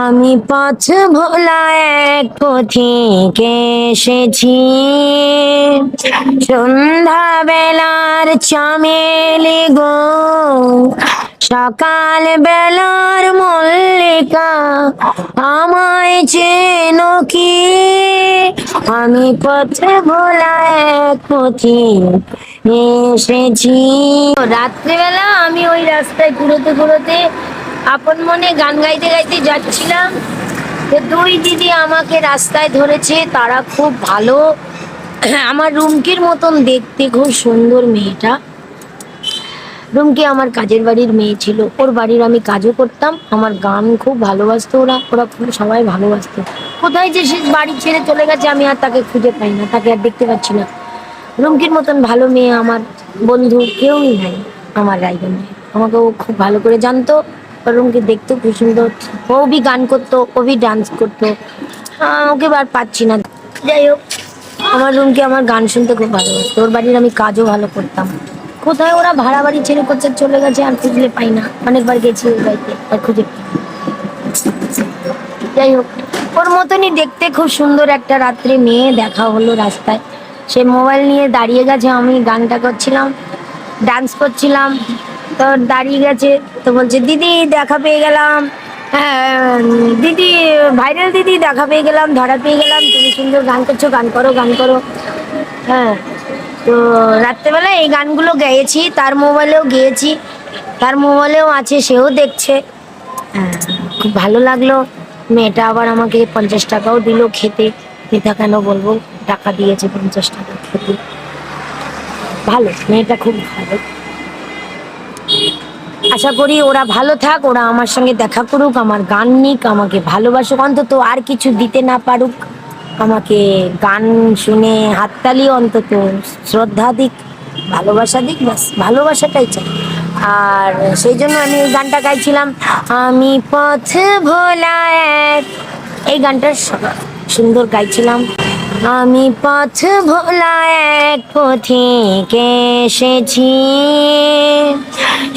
আমি পথ ভোলা এক পথিকে এসেছি। সন্ধ্যা বেলার চামেলি গো সকাল বেলার মল্লিকা, আমায় চেন কি? আমি পথ ভোলা এক পথি এসেছি। রাত্রিবেলা আমি ওই রাস্তায় ঘুরোতে ঘুরোতে আপন মনে গান গাইতে গাইতে যাচ্ছিলাম। তো দুই দিদি আমাকে রাস্তায় ধরেছে, তারা খুব ভালো। আমার রুমকির মতন দেখতে খুব সুন্দর মেয়েটা। রুমকি আমার কাজের বাড়ির মেয়ে ছিল। ওর বাড়ির আমি কাজও করতাম। আমার গান খুব ভালোবাসতো ওরা। ওরা খুব, সবাই ভালোবাসতো। কোথায় যে সে বাড়ি ছেড়ে চলে গেছে, আমি আর তাকে খুঁজে পাই না। তাকে আর দেখতে পাচ্ছি না। রুমকির মতন ভালো মেয়ে আমার বন্ধু কেউই নাই আমার রায়গঞ্জে আমাকে ও খুব ভালো করে জানতো। রুমকি দেখতো খুব সুন্দর। ও বি গান করতো, ও বি ডান্স করতো। ওকে আর পাচ্ছি না। যাই হোক, আমার রুমকে আমার গান শুনতে খুব ভালোবাসতো। ওর বাড়ির আমি কাজও ভালো করতাম। কোথায় ওরা ভাড়া বাড়ি ছেড়ে করছে চলে গেছে আর খুঁজলে পাই না। অনেকবার গেছি ওর বাড়িতে আর খুঁজে যাই হোক, ওর মতনই দেখতে খুব সুন্দর একটা রাত্রে মেয়ে দেখা হলো রাস্তায়। সে মোবাইল নিয়ে দাঁড়িয়ে গেছে, আমি গানটা করছিলাম ডান্স করছিলাম। তো দাঁড়িয়ে গেছে তো বলছে দিদি দেখা পেয়ে গেলাম। হ্যাঁ দিদি ভাইরাল দিদি দেখা পেয়ে গেলাম ধরা পেয়ে গেলাম তুমি সুন্দর গান করছ গান করো গান করো। হ্যাঁ তো রাত্রেবেলা এই গানগুলো গেয়েছি তার মোবাইলেও গেয়েছি তার মোবাইলেও আছে সেও দেখছে। হ্যাঁ, খুব ভালো লাগল। মেয়েটা আবার আমাকে পঞ্চাশ টাকাও দিল খেতে। মিথ্যা কেন বলব টাকা দিয়েছে পঞ্চাশ টাকা খেতে। ভালো মেয়েটা খুব ভালো। আশা করি ওরা ভালো থাক, ওরা আমার সঙ্গে দেখা করুক, আমার গান নিক, আমাকে ভালোবাসুক, অন্তত আর কিছু দিতে না পারুক, আমাকে গান শুনে হাততালি অন্তত, শ্রদ্ধা দিক, ভালোবাসা দিক, ব্যাস, ভালোবাসাটাই চাই। আর সেই জন্য আমি এই গানটা গাইছিলাম, আমি পথ ভোলা এক। এই গানটা সুন্দর গাইছিলাম। আমি পথ ভোলা এক পথিকে এসেছি।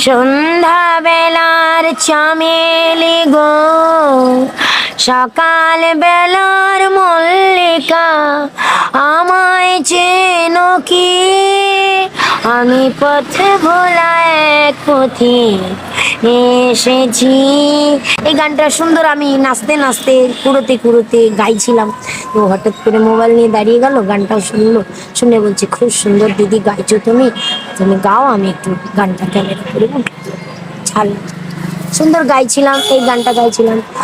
সন্ধ্যা বেলার চামেলি গো সকাল বেলার মল্লিকা, আমায় চেন কি? আমি পথে ভোলা এক পথি এসেছি। এই গানটা সুন্দর, আমি নাচতে নাচতে, কুড়োতে কুড়োতে গাইছিলাম। তো হঠাৎ করে মোবাইল নিয়ে দাঁড়িয়ে গেল, গানটাও শুনলো, শুনে বলছে, খুব সুন্দর দিদি, গাইছো তুমি? তুমি গাও, আমি একটু গানটা ক্যামেরা করে ছাড় সুন্দর গাইছিলাম, এই গানটা গাইছিলাম।